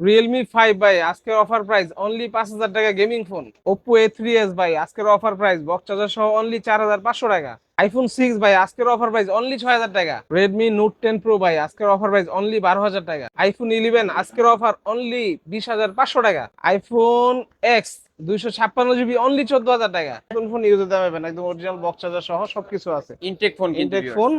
Realme five ভাই আজকের offer price only পাঁচ হাজার টাকা gaming phone Oppo A three S ভাই আজকের অফার প্রাইস বক্স চার্জার সহ অনলি চার হাজার পাঁচশো টাকা। আইফোন সিক্স ভাই আজকের অফার প্রাইস অনলি ছয় হাজার টাকা। রেডমি নোট টেন প্রো ভাই আজকের অফার প্রাইস অনলি বারো হাজার টাকা। আইফোন ইলেভেন আজকের অফার অনলি বিশ হাজার পাঁচশো টাকা। আইফোন এক্স দুইশো ছাপ্পান্ন জিবি অনলি চোদ্দ হাজার টাকা। কোন ফোন ইউজের দাম একদম অরিজিনাল বক্স চার্জার সহ সবকিছু আছে। Intact phone intact phone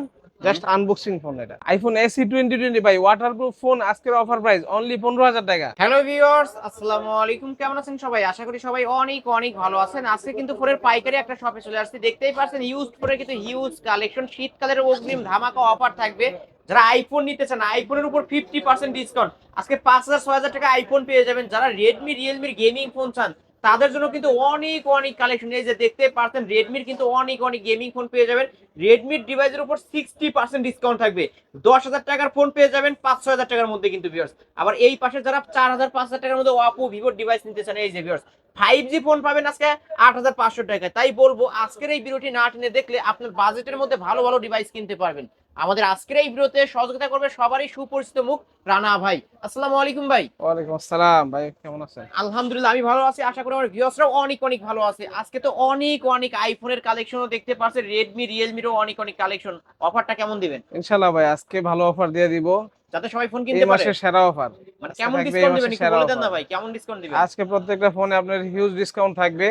just unboxing phone এটা। আইফোন এসি টোয়েন্টি টোয়েন্টি ভাই ওয়াটারপ্রুফ ফোন আজকের অফার প্রাইস অনলি পনেরো হাজার টাকা। হ্যালো ভিউয়ার্স আসসালামু আলাইকুম। কেমন আছেন সবাই? আশা করি সবাই অনেক অনেক ভালো আছেন। আজকে কিন্তু ফোনের পাইকারি একটা শপে চলে আসছে। দেখতেই পাচ্ছেন ইউজ ফোনের কিন্তু হিউজ কালেকশন শীতকালের অগ্রিম ধামাকা অফার থাকবে। যারা আইফোন নিতে চান আইফোনের উপর ফিফটি পার্সেন্ট ডিসকাউন্ট আজকে পাঁচ হাজার, ছয় হাজার টাকা আইফোন পেয়ে যাবেন। যারা রেডমি রিয়েলমির গেমিং ফোন চান তাদের জন্য কিন্তু অনেক অনেক কালেকশন এই যে দেখতে পারছেন রেডমির কিন্তু অনেক অনেক গেমিং ফোন পেয়ে যাবেন। রেডমির ডিভাইসের উপর সিক্সটি পার্সেন্ট ডিসকাউন্ট থাকবে। দশ হাজার টাকার ফোন পেয়ে যাবেন পাঁচ ছয় হাজার টাকার মধ্যে কিন্তু ভিউয়ার্স আবার এই পাশে যারা চার হাজার পাঁচ হাজার টাকার মধ্যে অপো ভিভোর ডিভাইস নিতে চান, এই যে ভিউয়ার্স ফাইভ জি ফোন পাবেন আজকে আট হাজার পাঁচশো টাকায়। তাই বলব, আজকের এই ভিডিওটি না টেনে দেখলে আপনার বাজেটের মধ্যে ভালো ভালো ডিভাইস কিনতে পারবেন। আমাদের আজকের এই ভিডিওতে সহযোগিতা করবে সবারই সুপরিচিত মুখ রানা ভাই। আসসালামু আলাইকুম ভাই। ওয়ালাইকুম আসসালাম ভাই কেমন আছেন? আলহামদুলিল্লাহ আমি ভালো আছি আশা করি আমার ভিউয়ার্সরাও অনেক অনেক ভালো আছে। আজকে তো অনেক অনেক আইফোনের কালেকশনও দেখতে পাচ্ছেন রেডমি রিয়েলমিরও অনেক অনেক কালেকশন অফারটা কেমন দিবেন? ইনশাআল্লাহ ভাই আজকে ভালো অফার দিয়ে দিব। যাতে সবাই ফোন কিনতে পারে। মাসের সেরা অফার মানে কেমন ডিসকাউন্ট দিবেন একটু বলে দেন না ভাই কেমন ডিসকাউন্ট দিবেন? আজকে প্রত্যেকটা ফোনে আপনার হিউজ ডিসকাউন্ট থাকবে।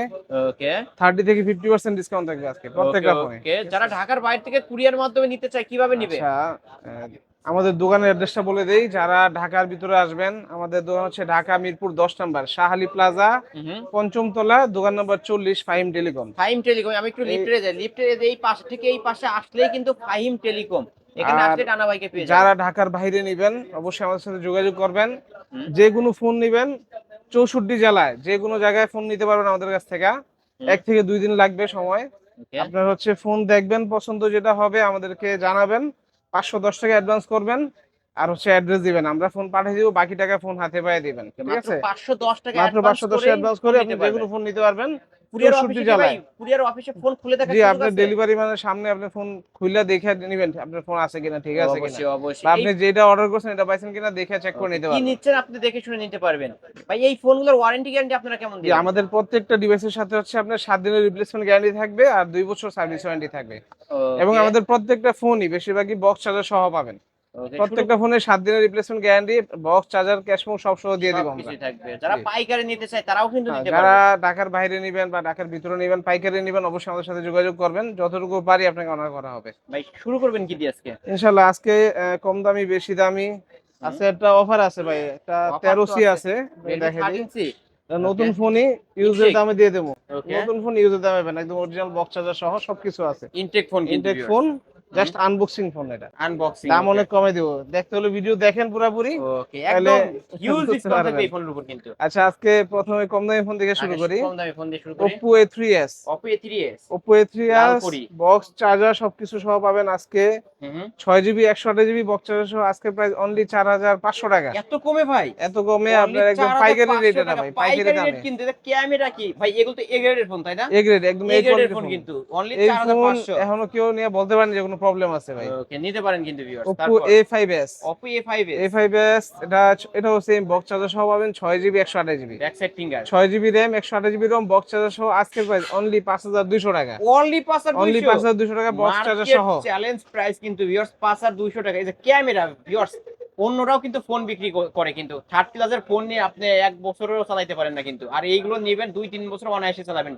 ওকে থার্টি থেকে ফিফটি পার্সেন্ট ডিসকাউন্ট থাকবে আজকে প্রত্যেকটা ফোনে ওকে যারা ঢাকার বাইরে থেকে কুরিয়ার মাধ্যমে নিতে চায় কীভাবে নিবে? আচ্ছা আমাদের দোকানের অ্যাড্রেসটা বলে দেই। যারা ঢাকার ভিতরে আসবেন আমাদের দোকান হচ্ছে ঢাকা মিরপুর দশ নাম্বার শাহালি প্লাজা পঞ্চম তলা দোকান নম্বর চল্লিশ ফাইম টেলিকম। ফাইম টেলিকম আমি একটু লিফটে যাই লিফটে এই পাশ থেকে এই পাশে আসলেই কিন্তু ফাহিম টেলিকম। এখানে আসলে টানা ভাইকে পেয়ে যারা ঢাকার বাইরে নিবেন অবশ্যই আমাদের সাথে যোগাযোগ করবেন। যে কোনো ফোন নিবেন চৌষট্টি জেলায় যে কোনো জায়গায় ফোন নিতে পারবেন আমাদের কাছ থেকে। এক থেকে দুই দিন লাগবে সময়। আপনার হচ্ছে ফোন দেখবেন পছন্দ যেটা হবে আমাদেরকে জানাবেন। পাঁচশো দশ টাকা অ্যাডভান্স করবেন। আর হচ্ছে অ্যাড্রেস দিবেন আমরা ফোন পাঠিয়ে দিব বাকি টাকা ফোন হাতে পায়ে দিবেন। ঠিক আছে? 510 টাকা মাত্র পাঁচশো দশ অ্যাডভান্স করে আপনি যে কোনো ফোন নিতে পারবেন। কুরিয়ার অফিসে ভাই? কুরিয়ার অফিসে ফোন খুলে দেখা জি আপনার ডেলিভারি মানে সামনে আপনি ফোন খুলে দেখে নিবেন আপনার ফোন আছে কিনা ঠিক আছে কিনা। অবশ্যই আপনি যেটা অর্ডার করছেন এটা পাইছেন কিনা দেখে চেক করে নিতে কি নিচ্ছেন আপনি দেখে শুনে নিতে পারবেন। ভাই এই ফোনগুলোর ওয়ারেন্টি গ্যারান্টি আপনারা কেমন দিবেন? আমাদের প্রত্যেকটা ডিভাইসের সাথে হচ্ছে আপনার সাত দিনের রিপ্লেসমেন্ট গ্যারান্টি থাকবে আর দুই বছর সার্ভিস ওয়ারেন্টি থাকবে। এবং আমাদের প্রত্যেকটা ফোনই বেশিরভাগই বক্স চার্জার সহ পাবেন। প্রত্যেকটা ফোনে সাত দিনের replacement guarantee box charger cash memo সব সহ দিয়ে দিব আমরা। থাকবে। যারা। পাইকারি নিতে চায় তারাও কিন্তু হ্যাঁ, নিতে যারা ঢাকার বাইরে নেবেন বা ঢাকার ভিতরে নেবেন পাইকারি নেবেন অবশ্যই আমাদের সাথে যোগাযোগ করবেন। যতটুকু পারি আপনাকে অনার করা হবে। ভাই শুরু করবেন কি দিয়ে আজকে? ইনশাল্লাহ আজকে কম দামি বেশি দামি। আছে একটা অফার আছে ভাই তেরো তো সি আছে। দেখেন দেখে দিই। 13C এটা নতুন ফোনই ইউজের দামে দিয়ে দেবো। নতুন ফোন ইউজের দামে পাবেন একদম অরিজিনাল বক্স চার্জার সহ সবকিছু আছে। Intact phone intact phone just unboxing phone এটা। আনবক্সিং দাম অনেক কমে দিব। দেখতে হলে ভিডিও দেখেন পুরোপুরি। ওকে একদম হিউজ বুঝতে ডিসকাউন্ট থাকবে এই ফোনের উপর কিন্তু। আচ্ছা আজকে প্রথমে কম দামি ফোন থেকে শুরু করি। কম দামি ফোন দিয়ে শুরু করি। Oppo A3s Oppo A3s Oppo A3s box charger সবকিছু সহ পাবেন আজকে। হুম হুম। ছয় জিবি একশো আঠাশ জিবি বক্স চার্জার সহ আজকে প্রাইস অনলি চার হাজার পাঁচশো টাকা। এত কমে ভাই। এত কমে আপনার একদম পাইকারি রেটে না ভাই পাইকারি রেট কিন্তু এটা ক্যামেরা কি? ভাই এগুলো তো এ গ্রেডের ফোন তাই না? এ গ্রেড একদম এ গ্রেডের ফোন কিন্তু। অনলি 4500 এখনও কেউ নিয়ে বলতে পারেন যে কোনো প্রবলেম আছে ভাই। ওকে নিতে পারেন কিন্তু ভিউয়ার্স Oppo তারপর? A5s Oppo A5s A5s এটা এটাও সেম বক্স চার্জার সহ পাবেন ছয় জিবি একশো আঠাশ জিবি ব্যাক সাইড ফিঙ্গার ছয় জিবি র্যাম একশো আঠাশ জিবি রম বক্স চার্জার সহ আজকের প্রাইস অনলি পাঁচ হাজার দুইশো টাকা। অনলি 5200 অনলি পাঁচ হাজার দুইশো টাকা বক্স চার্জার সহ। চ্যালেঞ্জ প্রাইস কিন্তু ভিউয়ার্স 5200 টাকা। এই যে ক্যামেরা ভিউয়ার্স অন্যরাও কিন্তু ফোন বিক্রি করে কিন্তু। থার্ড ক্লাসের ফোন নিয়ে আপনি এক বছরেরও চালাইতে পারেন না কিন্তু। আর এইগুলো নেবেন দুই তিন বছর অনায়াসে চালাবেন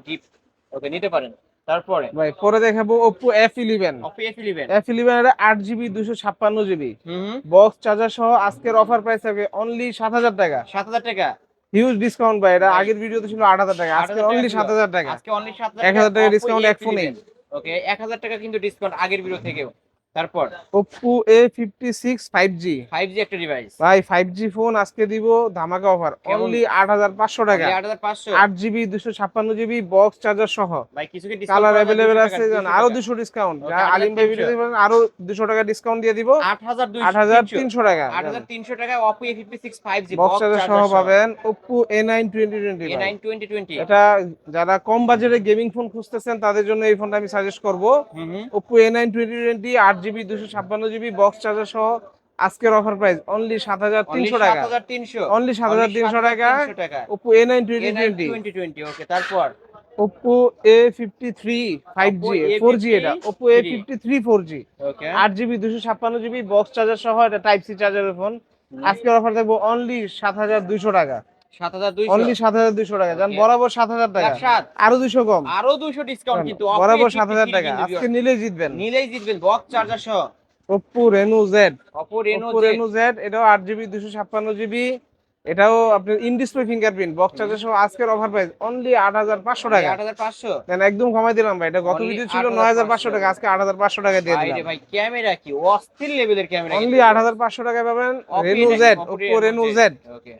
ওকে নিতে পারেন। তারপরে? ভাই পরে দেখাবো Oppo F11 Oppo F11 F11 এর আট জিবি দুশো ছাপ্পান্ন GB hmm hmm. Box charger সহ আজকের অফার প্রাইস থাকবে অনলি সাত হাজার টাকা। 7000 টাকা। হিউজ ডিসকাউন্ট ভাই এটা আগের ভিডিওতে ছিল আট হাজার টাকা আজকে অনলি ছিল। সাত হাজার টাকা। আজকে অনলি 7000 এক হাজার টাকা ডিসকাউন্ট এক ফোনে। ওকে 1000 টাকা কিন্তু ডিসকাউন্ট আগের ভিডিও থেকেও। তারপর? Oppo A56 5G 5G একটা ডিভাইস ভাই 5G ফোন আজকে দিব ধামাকা অফার অনলি আট হাজার পাঁচশো টাকা। 8500 আট জিবি দুশো ছাপ্পান্ন জিবি বক্স চার্জার সহ। ভাই কিছু কি কালার 200 আছে জান? আরও টাকা। দুশো ডিসকাউন্ট যা আলিম ভাই ভিডিও দেখবেন আরও দুশো টাকা ডিসকাউন্ট দিয়ে দিব। 8200 আট হাজার তিনশো টাকা। 8300 টাকায় Oppo A56 5G box charger সহ পাবেন Oppo A9 2020 A9 2020 এটা যারা কম বাজেটে গেমিং ফোন খুঁজতেছেন তাদের জন্য এই ফোনটা আমি সাজেস্ট করব। Oppo A9 2020 আট জিবি দুশো ছাপ্পান্ন জিবি বক্স চার্জার সহ আজকের অফার প্রাইস অনলি সাত হাজার তিনশো টাকা। তিনশো। অনলি সাত হাজার তিনশো টাকা। Oppo A nine twenty twenty okay তারপর? Oppo A fifty three five G four G এটা। A53 Oppo A fifty three four G আট জিবি দুশো ছাপ্পান্ন জিবি বক্স চার্জার সহ এটা টাইপ সি চার্জারের ফোন আজকের অফার থাকব অনলি সাত হাজার দুইশো টাকা। অনলি সাত হাজার দুইশো টাকা। জান বরাবর সাত হাজার টাকা। আরও দুইশো কম। আরও দুইশো ডিসকাউন্ট কিন্তু। বরাবর সাত হাজার টাকা। আজকে নিলেই জিতবেন। নিলেই জিতবেন। বক্স চার্জার সহ। Oppo Reno Z Oppo Reno Z এটাও আট জিবি দুশো ছাপ্পান্ন জিবি এটাও আপনার in display fingerprint box charger সহ আজকের অফার প্রাইস অনলি আট হাজার পাঁচশো টাকা। আট হাজার পাঁচশো। একদম কমাই দিলাম ভাই। এটা গত ভিডিও ছিল নয় হাজার পাঁচশো টাকা। আজকে আট হাজার পাঁচশো টাকা দিয়ে দিলাম। ভাই ক্যামেরা কি? অস্থির লেভেলের ক্যামেরা অনলি আট হাজার পাঁচশো টাকা পাবেন Reno Z Oppo Reno Z okay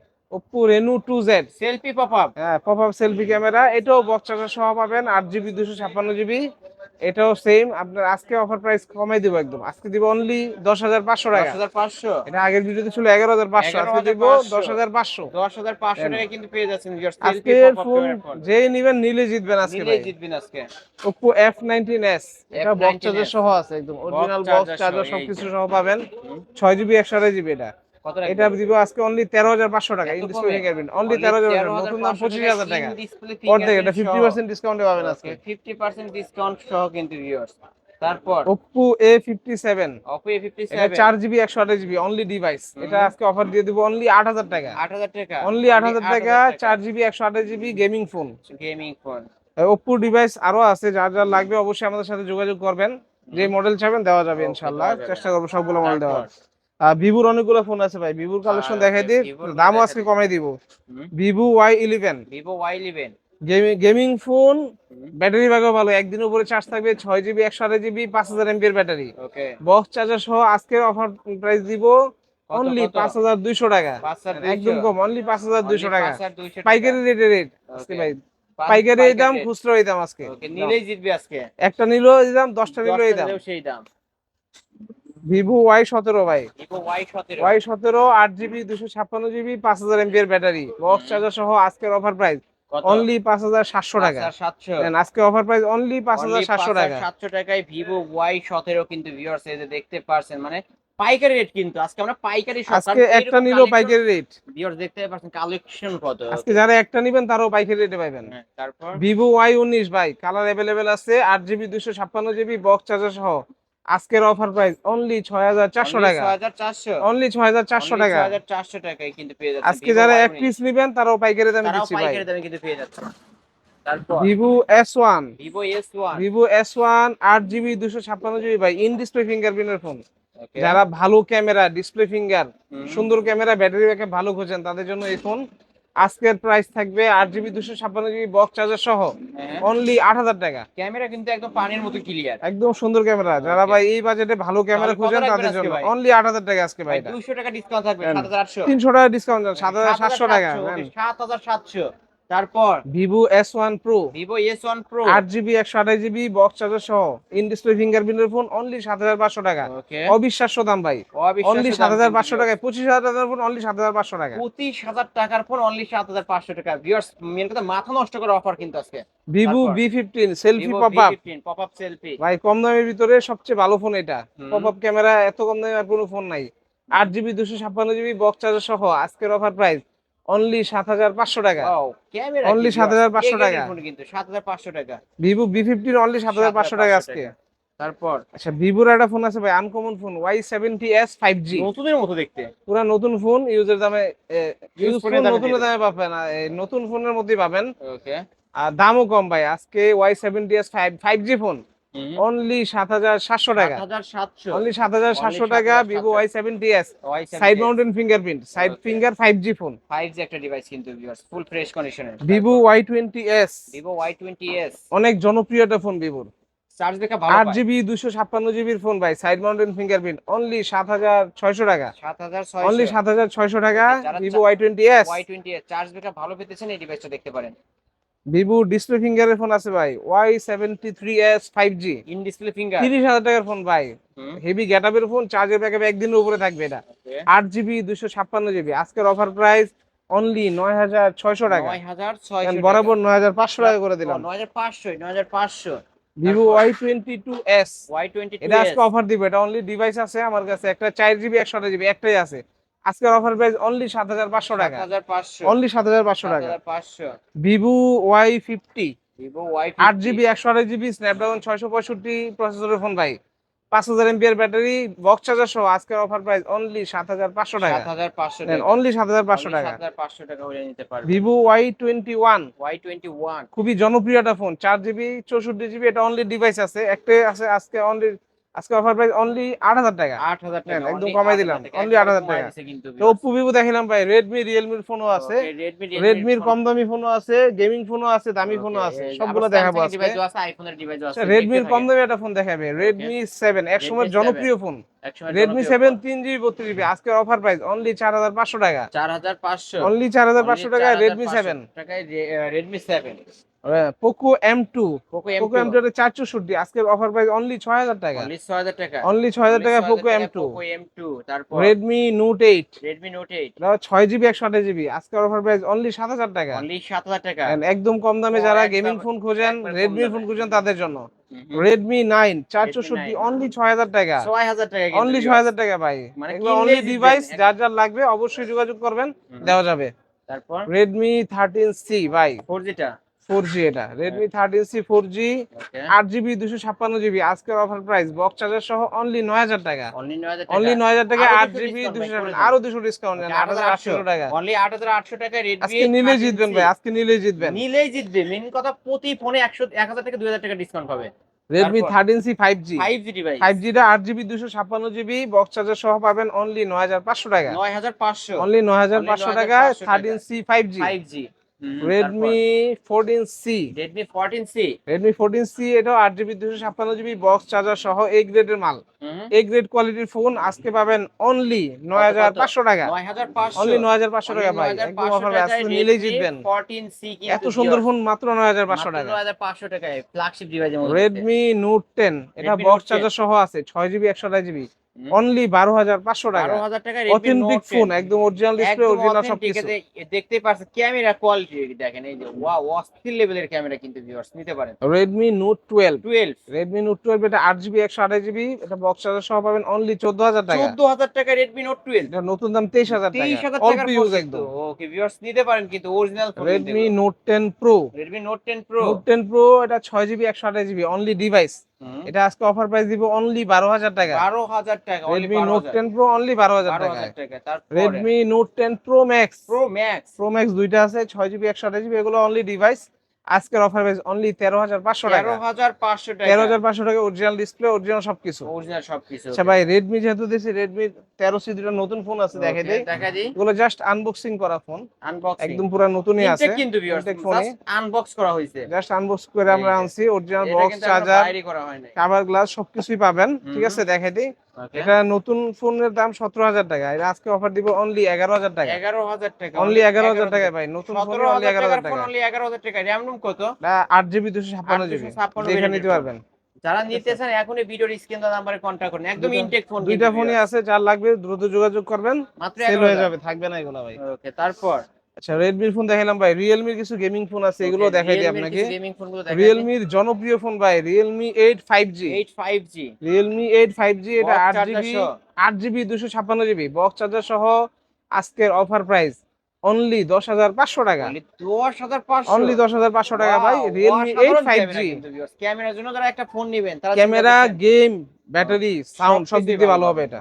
Reno two Z. Selfie pop হ্যাঁ পপ আপ সেলফি ক্যামেরা এটাও বক্স চার্জার সহ পাবেন আট জিবি দুশো ছাপ্পান্ন জিবি এটাও সেম আপনার আজকে অফার প্রাইস কমাই দিব একদম। আজকে দিব অনলি দশ হাজার পাঁচশো দশ টাকা হাজার পাঁচশো। এটা আগের ভিডিওতে ছিল এগারো হাজার পাঁচশো আজকে দিব 11,500 দশ হাজার পাঁচশো। দশ হাজার টাকা কিন্তু পেয়ে যাচ্ছেন আজকে ফোন যেই নিবেন নিলে জিতবেন আজকে ভাই। জিতবেন আজকে। নাইনটিন এস এটা বক্স F19s চার্জার সহ আছে একদম অরিজিনাল charger বক্স চার্জার সবকিছু সহ পাবেন। ছয় জিবি একশো আড়াই জিবি এটা। কত এটা দিব আজকে অনলি তেরো হাজার পাঁচশো টাকা ইন ডিসপ্লে ফিঙ্গারপ্রিন্ট অনলি তেরো হাজার নতুন দাম পঁচিশ হাজার টাকা অর্ধেক এটা ফিফটি পার্সেন্ট ডিসকাউন্টে পাবেন আজকে। ফিফটি পার্সেন্ট ডিসকাউন্ট সহ কিন্তু ভিউয়ার্স তারপর? ওপো এ Oppo A57 এটা চার জিবি একশো আঠাশ জিবি অনলি ডিভাইস এটা আজকে অফার দিয়ে দিব অনলি আট হাজার টাকা। 8000 টাকা। Only gaming phone gaming phone device আরও আছে যার যার লাগবে অবশ্যই আমাদের সাথে যোগাযোগ করবেন। যে মডেল চাবেন দেওয়া যাবে ইনশাল্লাহ চেষ্টা করব সবগুলো মডেল দেওয়ার। ভিভোর অনেকগুলো ফোন আছে ভাই। ভিভোর কালেকশন দেখাই দিই দামও আজকে। কমাই দিব। Vivo Y eleven Vivo Y11 gaming phone battery backup ভালো। একদিন উপরে চার্জ থাকবে ছয় জিবি একশো আঠাশ জিবি পাঁচ হাজার এমপির ব্যাটারি বক্স চার্জার সহ আজকের অফার প্রাইস দিব অনলি পাঁচ হাজার দুইশো টাকা। 5,200 একদম কম অনলি পাঁচ হাজার দুইশো টাকা। পাইকারি রেটে রেট আজকে ভাই পাইকারি এই দাম। খুচরো এই দাম আজকে। নিলেই জিতবে আজকে। একটা নিলেও এই দাম দশটা নিলেও এই দাম। সেই দাম। ভিভো ওয়াই সতেরো ভাই। Vivo Y17 ওয়াই সতেরো আট জিবি দুশো ছাপ্পান্ন জিবি পাঁচ হাজার এমপির ব্যাটারি বক্স চার্জার সহ আজকের অফার প্রাইস অনলি পাঁচ হাজার সাতশো টাকা। 5700 আজকে অফার প্রাইস অনলি পাঁচ হাজার সাতশো টাকা। সাতশো টাকায় ভিভো ওয়াই সতেরো কিন্তু ভিউয়ার্স এই যে দেখতে পারছেন মানে পাইকারি রেট কিন্তু আজকে আমরা পাইকারি আজকে একটা নিলেও পাইকারি রেট ভিউয়ার্স দেখতে পাচ্ছেন কালেকশন কত? আজকে যারা একটা নিবেন তারও পাইকারি রেটে পাইবেন। হ্যাঁ, তারপর? ভিভো ওয়াই উনিশ ভাই কালার অ্যাভেলেবেল আছে আট জিবি দুশো ছাপ্পান্ন জিবি বক্স চার্জার সহ। আজকের অফার প্রাইস অনলি ছয় হাজার চারশো টাকা। হাজার চারশো। অনলি ছয় হাজার চারশো টাকা। হাজার চারশো টাকায় কিন্তু পেয়ে যাচ্ছে আজকে যারা এক পিস নিবেন তারাও পাইকারি দামে দিচ্ছি ভাই। পাইকারি দামে কিন্তু পেয়ে যাচ্ছে। তারপর ভাই ইন ডিসপ্লে ফিঙ্গারপ্রিন্টের ফোন যারা ভালো ক্যামেরা ডিসপ্লে ফিঙ্গার সুন্দর ক্যামেরা ব্যাটারি ব্যাকআপ ভালো খোঁজেন তাদের জন্য এই ফোন আজকের প্রাইস থাকবে আর জিবি দুশো ছাপ্পান্ন জিবি বক্স চার্জার সহ অনলি আট হাজার টাকা। ক্যামেরা কিন্তু একদম পানির মতো ক্লিয়ার একদম সুন্দর ক্যামেরা। যারা ভাই এই বাজেটে ভালো ক্যামেরা খোঁজেন তাদের জন্য। অনলি আট হাজার টাকা আজকে ভাই দুশো টাকা ডিসকাউন্ট থাকবে হ্যাঁ। সাত হাজার আটশো। তিনশো টাকা ডিসকাউন্ট সাত হাজার সাতশো টাকা সাত হাজার সাতশো। তারপর? Vivo S one pro Vivo S one pro আট জিবি একশো আঠাশ জিবি বক্স চার্জার সহ। ইন ডিসপ্লে ফিঙ্গারপ্রিন্টের ফোন অনলি সাত হাজার পাঁচশো টাকা। অবিশ্বাস্য দাম ভাই। অনলি সাত হাজার পাঁচশো টাকায় পঁচিশ হাজার টাকার ফোন অনলি সাত হাজার পাঁচশো টাকা পঁচিশ হাজার টাকার ফোন অনলি সাত হাজার পাঁচশো টাকা। ভিউয়ার্স মেন কথা মাথা নষ্ট করার অফার কিন্তু আজকে। Vivo V fifteen selfie pop up pop up selfie ভাই কম দামের ভিতরে সবচেয়ে ভালো ফোন এটা। পপ আপ ক্যামেরা এত কম দামে আর কোনো ফোন নাই। আট জিবি দুশো ছাপ্পান্ন জিবি বক্স চার্জার সহ আজকের অফার প্রাইস অনলি সাত হাজার পাঁচশো টাকা। ক্যামেরা Only 7,500 টাকা। কিন্তু সাত হাজার পাঁচশো টাকা। ভিভো বি ফিফটিন অনলি সাত হাজার পাঁচশো টাকা আজকে। তারপর? আচ্ছা ভিভোর একটা ফোন আছে ভাই uncommon phone Y seventy S five G নতুনের মতো দেখতে। পুরা নতুন ফোন ইউজের দামে ইউজ নতুন দামে পাবেন নতুন ফোনের মধ্যেই পাবেন। ওকে আর দামও কম ভাই আজকে Y seventy S five five G phone only সাত হাজার সাতশো টাকা। অনলি সাত হাজার সাতশো টাকা Vivo Y seventy S side mounted fingerprint side finger five G phone five G একটা ডিভাইস কিন্তু ফুল ফ্রেশ কন্ডিশনের Vivo Y twenty S Vivo Y twenty S অনেক জনপ্রিয় একটা ফোন ভিভোর চার্জ দেখা ভালো আট জিবি দুশো ছাপ্পান্ন জিবির ফোন ভাই। সাইড মাউন্টেন ফিঙ্গারপ্রিন্ট অনলি সাত হাজার ছয়শো টাকা। সাত হাজার অনলি ছয়শো সাত হাজার ছয়শো টাকা চার্জ দেখা ভালো পেতেছেন এই ডিভাইসটা দেখতে পারেন। ভিভো ডিসপ্লে ফিঙ্গারের ফোন আছে ভাই। Y seventy three S five G in display finger তিরিশ হাজার টাকার ফোন ভাই। হেভি গ্যাটাপের ফোন চার্জের ব্যাকআপ একদিনের উপরে থাকবে এটা। আট জিবি দুশো ছাপ্পান্ন জিবি আজকের অফার প্রাইস অনলি নয় হাজার ছয়শো টাকা। বরাবর নয় হাজার পাঁচশো টাকা করে দিলাম। নয় হাজার পাঁচশো নয় হাজার পাঁচশো। Vivo Y twenty two S Y twenty এটা আজকে অফার দিব। এটা অনলি ডিভাইস আছে আমার কাছে। একটা চার জিবি একশো জিবি একটাই আছে। আজকের অফার প্রাইস অনলি সাত হাজার পাঁচশো টাকা। অনলি সাত হাজার পাঁচশো টাকা। ভিভো ওয়াই ফিফটি আট জিবি একশো আঠাশ জিবি স্ন্যাপড্রাগন ছয়শো পঁয়ষট্টি প্রসেসরের ফোন ভাই। পাঁচ হাজার এমপিআর ব্যাটারি বক্স চার্জার সহ আজকের অফার প্রাইস অনলি সাত হাজার পাঁচশো টাকা। অনলি সাত হাজার পাঁচশো টাকা। পাঁচশো টাকা নিতে পারবে। Vivo Y twenty one Y twenty one খুবই জনপ্রিয় একটা ফোন চার জিবি চৌষট্টি জিবি এটা অনলি ডিভাইস আছে। একটা আছে আজকে অনলি আজকে অফার প্রাইস অনলি আট হাজার টাকা। আট হাজার টাকা একদম কমাই দিলাম, একদম 8,000 টাকা। তো ওপ্পো ভিভো দেখিলাম ভাই রেডমি রিয়েলমির ফোনও আছে রেডমি রেডমির কম দামি ফোনও আছে গেমিং ফোনও আছে দামি ফোনও আছে সবগুলো দেখাবো আজকে। আছে আছে রেডমির কম দামি একটা ফোন দেখাবে রেডমি সেভেন এক সময় জনপ্রিয় ফোন রেডমি সেভেন তিন জিবি বত্রিশ জিবি আজকের অফার প্রাইস অনলি চার হাজার পাঁচশো টাকা। চার হাজার পাঁচশো। অনলি চার হাজার পাঁচশো টাকা রেডমি সেভেন টাকায় Redmi seven Poco M two Poco M two এর চার চৌষট্টি আজকের অফার প্রাইস অনলি ছয় হাজার টাকা। অনলি ছয় হাজার টাকা অনলি ছয় হাজার টাকা Poco M two M two তারপর Redmi Note eight Redmi Note eight ছয় জিবি একশো আঠাশ জিবি আজকের অফার প্রাইস অনলি সাত হাজার টাকা। অনলি সাত হাজার টাকা একদম কম দামে যারা গেমিং ফোন খোঁজেন রেডমির ফোন খোঁজেন। তাদের জন্য। রেডমি নাইন চার Redmi চৌষট্টি অনলি ছয় হাজার টাকা। ছয় হাজার টাকা অনলি। ছয় হাজার টাকা ভাই। মানে অনলি ডিভাইস যার যার লাগবে অবশ্যই যোগাযোগ করবেন দেওয়া যাবে। তারপর? রেডমি থার্টিন সি ভাই। ফোর জিটা ফোর জি এটা। Redmi thirteen C four G আট জিবি দুশো ছাপ্পান্ন জিবি আজকের অফার প্রাইস বক্স চার্জার সহ অনলি নয় হাজার টাকা। অনলি নয় হাজার টাকা। আট জিবি দুশো আরও দুশো ডিসকাউন্ট Okay, আট হাজার আটশো টাকা। অনলি আট হাজার আটশো টাকা রেডমি আজকে নিলেই জিতবেন ভাই আজকে নিলেই জিতবেন। নিলেই জিতবে। মেন কথা প্রতি ফোনে একশো এক হাজার থেকে দুই হাজার টাকা ডিসকাউন্ট পাবে। Redmi thirteen C five G five G device five জিটা আট জিবি দুশো ছাপ্পান্ন জিবি বক্স চার্জার সহ পাবেন অনলি নয় হাজার পাঁচশো টাকা। নয় হাজার পাঁচশো অনলি নয় হাজার পাঁচশো টাকা। Thirteen C five G five G Redmi fourteen C Redmi fourteen C Redmi fourteen C এটাও আট জিবি বক্স চার্জার সহ এ গ্রেডের মাল। এ গ্রেড কোয়ালিটির ফোন আজকে পাবেন অনলি নয় হাজার পাঁচশো টাকা। অনলি নয় হাজার পাঁচশো টাকা ভাই। একদম অফার আজকে নিলেই জিতবেন। এত সুন্দর ফোন মাত্র নয় হাজার পাঁচশো টাকা নয় হাজার পাঁচশো টাকায় flagship device Redmi Note ten এটা বক্স চার্জার সহ আছে ছয় জিবি একশো জিবি অনলি বারো হাজার পাঁচশো টাকা। টাকা অথেন্টিক ফোন একদম অরিজিনাল ডিসপ্লে অরিজিনাল সবকিছু। এতে দেখতে ক্যামেরা কোয়ালিটি দেখেন এই যে ওয়াও অস্থির লেভেলের ক্যামেরা কিন্তু ভিউয়ার্স নিতে পারেন। Redmi Note twelve twelve Redmi Note twelve এটা আট জিবি একশো আঠাশ জিবি এটা বক্স চার্জার সহ পাবেন অনলি চোদ্দ হাজার টাকা। চোদ্দ হাজার টাকা রেডমি নোট টুয়েলভ এটা নতুন দাম তেইশ হাজার তেইশ টাকা হাজার টাকার ইউজ একদম। ওকে ভিউয়ার্স নিতে পারেন কিন্তু original Redmi Note ten Pro Redmi Note ten Pro Note ten Pro এটা ছয় জিবি একশো আঠাশ জিবি অনলি ডিভাইস এটা আজকে অফার প্রাইস দিব অনলি বারো হাজার টাকা। বারো হাজার টাকা Redmi Note ten Pro only বারো হাজার টাকা Redmi Note ten Pro Max Pro Max Pro Max দুইটা আছে ছয় জিবি একশো আঠাশ জিবি এগুলো অনলি ডিভাইস আজকের অফার প্রাইস অনলি তেরো হাজার পাঁচশো টাকা। তেরো হাজার পাঁচশো টাকা। তেরো হাজার পাঁচশো টাকা অরিজিনাল ডিসপ্লে অরিজিনাল সবকিছু। অরিজিনাল সবকিছু আচ্ছা ভাই রেডমি যেহেতু দিয়েছি রেডমি তেরো সি দুটো নতুন ফোন আছে দেখে দেই। এগুলো জাস্ট আনবক্সিং করা ফোন আনবক্সিং একদম পুরো নতুনই আছে কিন্তু আনবক্স করা হয়েছে জাস্ট আনবক্স করে আমরা আনছি original box charger cover glass সবকিছুই পাবেন ঠিক আছে দেখে দিই? এটা নতুন ফোনের দাম সতেরো হাজার টাকা। এটা আজকে অফার দিব অনলি এগারো হাজার টাকা। এগারো হাজার টাকা। অনলি এগারো হাজার টাকা ভাই নতুন ফোন অনলি এগারো হাজার টাকা অনলি এগারো হাজার টাকা র্যাম রুম কত? আট জিবি দুশো ছাপ্পান্ন জিবি 856 দেখে variant নিতে পারবেন। যারা নিতে চান এখনই ভিডিওর স্ক্রিন নাম্বারে কন্ট্যাক্ট করুন। একদম ইনটেক ফোন দুইটা ফোনই আছে যার লাগবে দ্রুত যোগাযোগ করবেন। মাত্র সেল হয়ে যাবে থাকবে না এগুলো ভাই। ওকে তারপর? আচ্ছা রেডমির ফোন দেখালাম ভাই। রিয়েলমির কিছু গেমিং ফোন আছে এগুলো দেখাই দিই আপনাকে। রিয়েলমির জনপ্রিয় ফোন ভাই Realme eight five G 85G Realme eight five G এটা আট জিবি। আট জিবি দুশো ছাপ্পান্ন জিবি বক্স চার্জার সহ আজকের অফার প্রাইস অনলি দশ হাজার পাঁচশো টাকা। অনলি 10500 অনলি দশ হাজার পাঁচশো টাকা ভাই রিয়েলমি এইট ফাইভ জি ক্যামেরার জন্য যারা একটা ফোন নেবেন তারা ক্যামেরা গেম ব্যাটারি সাউন্ড সব দিক দিয়ে ভালো হবে। এটা।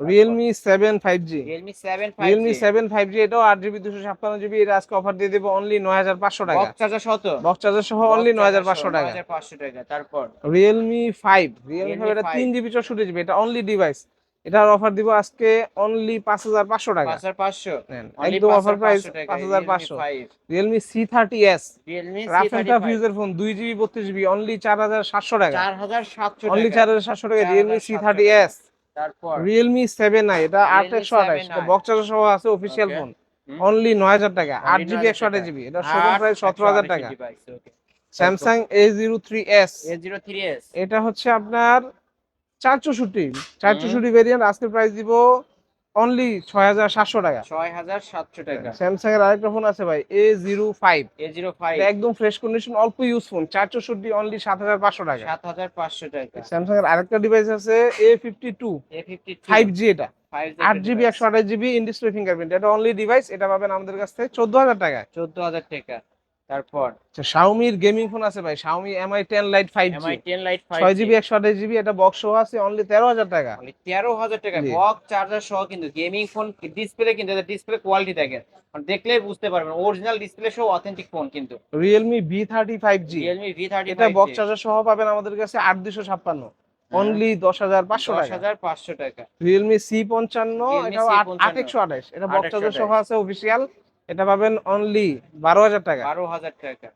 Realme seven five G Realme 7 5G Realme seven five G এটাও আট জিবি দুশো ছাপ্পান্ন জিবি এটা আজকে অফার দিয়ে দেবো অনলি নয় হাজার পাঁচশো টাকা। বক্স চার্জার শত বক্স চার্জার সহ অনলি নয় হাজার পাঁচশো টাকা। 9500 টাকা তারপর? Realme five Realme Realme five এটা 5 তিন জিবি চৌষট্টি জিবি এটা অনলি ডিভাইস এটার অফার দিব আজকে অনলি পাঁচ হাজার পাঁচশো টাকা। 5500 নেন, Only একদম অফার প্রাইস 5500 পাঁচ হাজার Realme পাঁচশো Realme C thirty S Realme rough and tough C35 ইউজের ফোন দুই জিবি বত্রিশ জিবি অনলি চার হাজার সাতশো টাকা। 4700 অনলি টাকা। চার হাজার সাতশো টাকা রিয়েলমি সি থার্টি এস তারপর? রিয়েলমি সেভেন আই এটা আট Realme একশো আঠাশ 7i সহ আছে অফিসিয়াল ফোন অনলি নয় হাজার টাকা আট জিবি 9000 একশো আঠাশ জিবি এটা শোরুম প্রাইস সতেরো হাজার টাকা। Samsung A zero three S A03s এটা হচ্ছে আপনার চার চৌষট্টি চার হুম। চৌষট্টি ভেরিয়েন্ট আজকের প্রাইস দিব অনলি ছয় হাজার সাতশো টাকা। ছয় হাজার সাতশো টাকা। স্যামসাং এর আরেকটা ফোন আছে ভাই A zero five A zero five একদম ফ্রেশ কন্ডিশন অল্প ইউজ ফোন চার চৌষট্টি অনলি সাত হাজার পাঁচশো টাকা। সাত হাজার পাঁচশো টাকা। স্যামসাং এর আরেকটা ডিভাইস আছে A fifty two A fifty five G এটা। আট জিবি একশো আঠাশ জিবি ইন ডিসপ্লে ফিঙ্গারপ্রিন্ট এটা অনলি ডিভাইস এটা পাবেন আমাদের কাছ থেকে চোদ্দ হাজার টাকায়। চোদ্দ হাজার টাকা। তারপর? আচ্ছা শাওমির গেমিং ফোন আছে ভাই Xiaomi Mi ten Lite five G Mi ten Lite five ছয় জিবি একশো আঠাশ জিবি এটা বক্স সহ আছে অনলি তেরো হাজার টাকা। তেরো হাজার টাকা। বক্স চার্জার সহ কিন্তু গেমিং ফোন ডিসপ্লে কিন্তু ডিসপ্লে কোয়ালিটি দেখে দেখলে বুঝতে পারবেন অরিজিনাল ডিসপ্লে সহ অথেন্টিক ফোন কিন্তু। Five G Realme V thirty এটা বক্স চার্জার সহ পাবেন আমাদের কাছে আট দুশো ছাপ্পান্ন। অনলি দশ হাজার পাঁচশো টাকা। হাজার পাঁচশো টাকা। রিয়েলমি সি পঞ্চান্ন Realme C55 আট একশো আঠাশ। এটা বক্স চার্জার সহ আছে অফিসিয়াল এটা পাবেন অনলি বারো হাজার টাকা। বারো হাজার টাকা।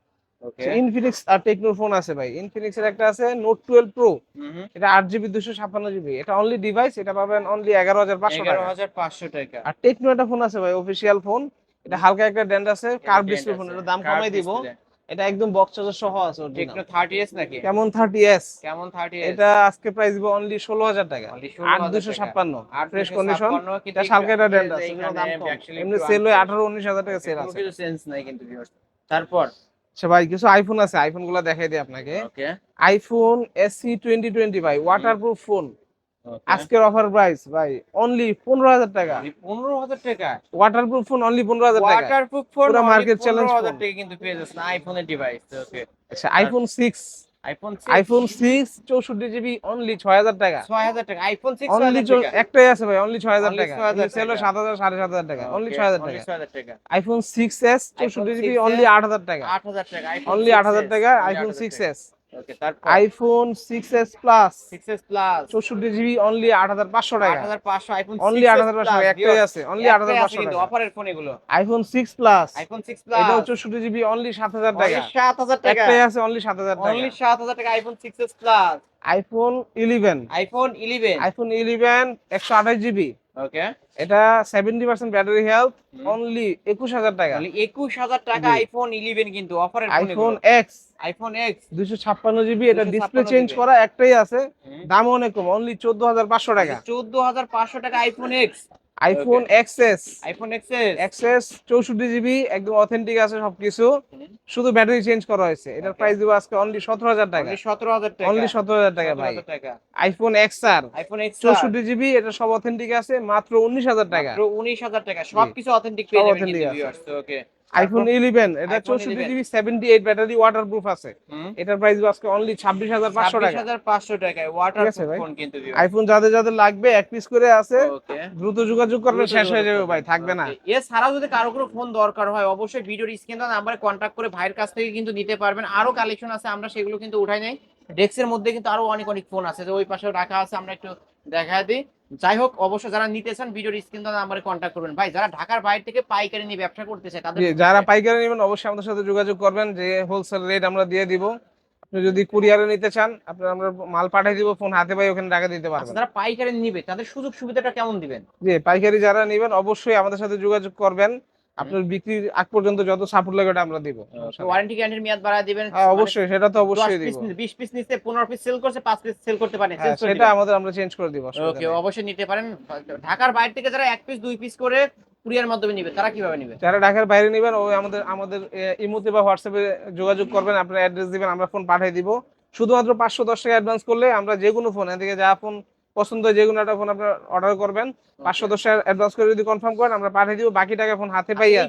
ইনফিনিক্স আর টেকনোর ফোন আছে ভাই। ইনফিনিক্স এর একটা আছে নোট টুয়েলভ প্রো এটা আট জিবি দুশো ছাপ্পান্ন জিবি এটা অনলি ডিভাইস এটা পাবেন অনলি এগারো হাজার পাঁচশো পাঁচশো টাকা। আর টেকনো একটা ফোন আছে ভাই অফিসিয়াল ফোন এটা হালকা একটা ড্যান্ড আছে কার্ভ ডিসপ্লে ফোন এটা দাম কমাই দিব। এটা একদম বক্স চার্জার সহ আছে টেকনো নাকি? কেমন কেমন এটা আজকে প্রাইস দিব অনলি ষোলো হাজার টাকা। Only আট 16,000 টাকা। ছাপ্পান্ন। আট ফ্রেশ কন্ডিশন এটা ড্যান্ড আছে। দাম কম। এমনি সেল হয় unfresh। আঠারো উনিশ হাজার টাকা সেল আছে। কিছু সেন্স নাই কিন্তু viewers। তারপর? আচ্ছা ভাই কিছু আইফোন আছে। আইফোনগুলো দেখাই দিই আপনাকে। Okay iPhone SE twenty twenty ভাই ওয়াটারপ্রুফ ফোন আজকের অফার প্রাইস ভাই অনলি পনেরো হাজার টাকা। পনেরো হাজার টাকা? ওয়াটারপ্রুফ ফোন অনলি পনেরো হাজার টাকা। ওয়াটারপ্রুফ ফোন পুরো market challenge হাজার টাকা কিন্তু পেয়ে যাচ্ছেন আইফোনের ডিভাইস ওকে আচ্ছা iPhone six iPhone iPhone six চৌষট্টি জিবি অনলি ছয় হাজার টাকা। ছয় হাজার টাকা আইফোন সিক্স অনলি একটাই আছে ভাই অনলি ছয় হাজার টাকা। 6,000 সেল। সাত হাজার সাড়ে সাত হাজার টাকা। অনলি ছয় হাজার টাকা। আইফোন সিক্স এস চৌষট্টি জিবি অনলি আট হাজার টাকা। আট হাজার টাকা অনলি আট হাজার টাকা iPhone six S iPhone six S plus six plus চৌষট্টি জিবি অনলি টাকা। হাজার পাঁচশো আইফোন অনলি টাকা। একটাই আছে অনলি আট হাজার পাঁচশো কিন্তু অফারের ফোন এগুলো। IPhone six plus iPhone plus এটাও জিবি অনলি টাকা। টাকা। একটাই আছে অনলি টাকা। Only iPhone plus iPhone eleven iPhone eleven iPhone eleven একশো আঠাশ জিবি ওকে এটা seventy percent battery health only একুশ হাজার টাকা। একুশ হাজার টাকা আইফোন ইলেভেন কিন্তু অফারের আইফোন এক্স আইফোন এক্স দুইশো ছাপ্পান্ন জিবি এটা ডিসপ্লে চেঞ্জ করা একটাই আছে। দাম অনেক কম অনলি চোদ্দ হাজার পাঁচশো টাকা। চোদ্দ হাজার পাঁচশো টাকা iPhone X iPhone XS iPhone XS XS চৌষট্টি জিবি একদম অথেন্টিক আছে সবকিছু। শুধু ব্যাটারি চেঞ্জ করা হয়েছে। এটার প্রাইস দিব আজকে অনলি সতেরো হাজার টাকা। সতেরো হাজার টাকা। অনলি সতেরো হাজার টাকা ভাই। IPhone X R iPhone X চৌষট্টি জিবি এটা সব অথেন্টিক আছে মাত্র উনিশ হাজার টাকা। উনিশ হাজার টাকা। সবকিছু অথেন্টিক পেয়ে যাবেন আছে। ওকে আইফোন ইলেভেন এটা iPhone চৌষট্টি 11 GB seventy eight battery water proof আছে এটার প্রাইস আজকে অনলি ছাব্বিশ হাজার পাঁচশো ছাব্বিশ টাকা হাজার পাঁচশো টাকায় ওয়াটার আছে ভাই। ফোন কিন্তু আইফোন যাদের যাদের লাগবে এক পিস করে আছে। দ্রুত যোগাযোগ করবে শেষ হয়ে যাবে ভাই থাকবে না। এছাড়াও যদি কারও কোনো ফোন দরকার হয় অবশ্যই ভিডিওর স্ক্রিন নাম্বারে কন্ট্যাক্ট করে ভাইয়ের কাছ থেকে কিন্তু নিতে পারবেন। আরও কালেকশন আছে আমরা সেগুলো কিন্তু উঠাই নাই। ডেস্কের মধ্যে কিন্তু আরও অনেক অনেক ফোন আছে যে ওই পাশেও রাখা আছে আমরা একটু দেখা দিই যাই হোক অবশ্যই যারা নিতে চান ভিডিওর স্ক্রিন নাম্বারে কন্ট্যাক্ট করবেন। ভাই যারা ঢাকার বাইরে থেকে পাইকারি নিয়ে ব্যবসা করতে চায় তাদের যারা পাইকারি নেবেন অবশ্যই আমাদের সাথে যোগাযোগ করবেন যে হোলসেল রেট আমরা দিয়ে দিব। আপনি যদি কুরিয়ারে নিতে চান আপনার আমরা মাল পাঠিয়ে দিব ফোন হাতে পাই ওখানে টাকা দিতে আচ্ছা, পারবেন যারা পাইকারি নিবে তাদের সুযোগ সুবিধাটা কেমন দিবেন? জি পাইকারি যারা নেবেন অবশ্যই আমাদের সাথে যোগাযোগ করবেন। আপনার বিক্রির আগ পর্যন্ত যত সাপোর্ট লাগে আমরা দিব। ওয়ারেন্টি গ্যারান্টির মেয়াদ বাড়ায় দিবেন। হ্যাঁ, অবশ্যই সেটা তো অবশ্যই দিব। বিশ পিস নিতে পনেরো পিস সেল করছে পাঁচ পিস সেল করতে পারেন হ্যাঁ, সেটা আমাদের আমরা চেঞ্জ করে দিব ওকে অবশ্যই নিতে পারেন। ঢাকার বাইরে থেকে যারা এক পিস দুই পিস করে কুরিয়ার মাধ্যমে নিবে তারা কীভাবে নিবে? যারা ঢাকার বাইরে নেবেন ওই আমাদের আমাদের ইমোতে বা হোয়াটসঅ্যাপে যোগাযোগ করবেন আপনার অ্যাড্রেস দিবেন আমরা ফোন পাঠিয়ে দিব। শুধুমাত্র পাঁচশো দশ টাকা অ্যাডভান্স করলে আমরা যে কোনো ফোন এদিকে যা ফোন পছন্দ হয় যে কোনো একটা ফোন আপনার অর্ডার করবেন পাঁচশো দশ টাকা অ্যাডভান্স করে যদি কনফার্ম করেন আমরা পাঠিয়ে দিব বাকি টাকা ফোন হাতে পাইয়া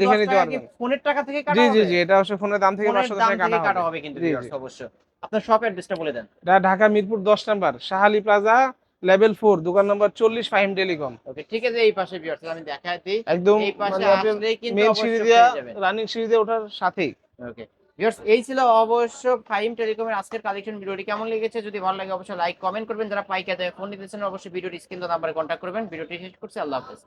দেখে নিতে পারবেন। ফোনের টাকা থেকে জি জি জি এটা হচ্ছে ফোনের দাম থেকে পাঁচশো দশ টাকা কাটা হবে। কিন্তু। অবশ্যই। আপনার শপ অ্যাড্রেসটা বলে দেন। এটা ঢাকা মিরপুর দশ number Shahali Plaza level four দোকান নাম্বার চল্লিশ ফাইম টেলিকম। ওকে ঠিক আছে এই পাশে ভিউয়ার্স আমি দেখাই দিই। একদম এই পাশে মানে মেন সিঁড়ি দিয়া রানিং সিঁড়ি দিয়ে ওঠার সাথেই। ওকে ভিউয়ার্স এই ছিল অবশ্য ফাইম টেলিকমের আজকের কালেকশন ভিডিওটি। কেমন লেগেছে? যদি ভালো লাগে, অবশ্যই লাইক কমেন্ট করবেন। যারা পাইকারি ফোন নিতেছেন অবশ্যই ভিডিওটি স্ক্রিন নাম্বারে কন্ট্যাক্ট করবেন। ভিডিওটি শেষ করছি। আল্লাহ হাফেজ।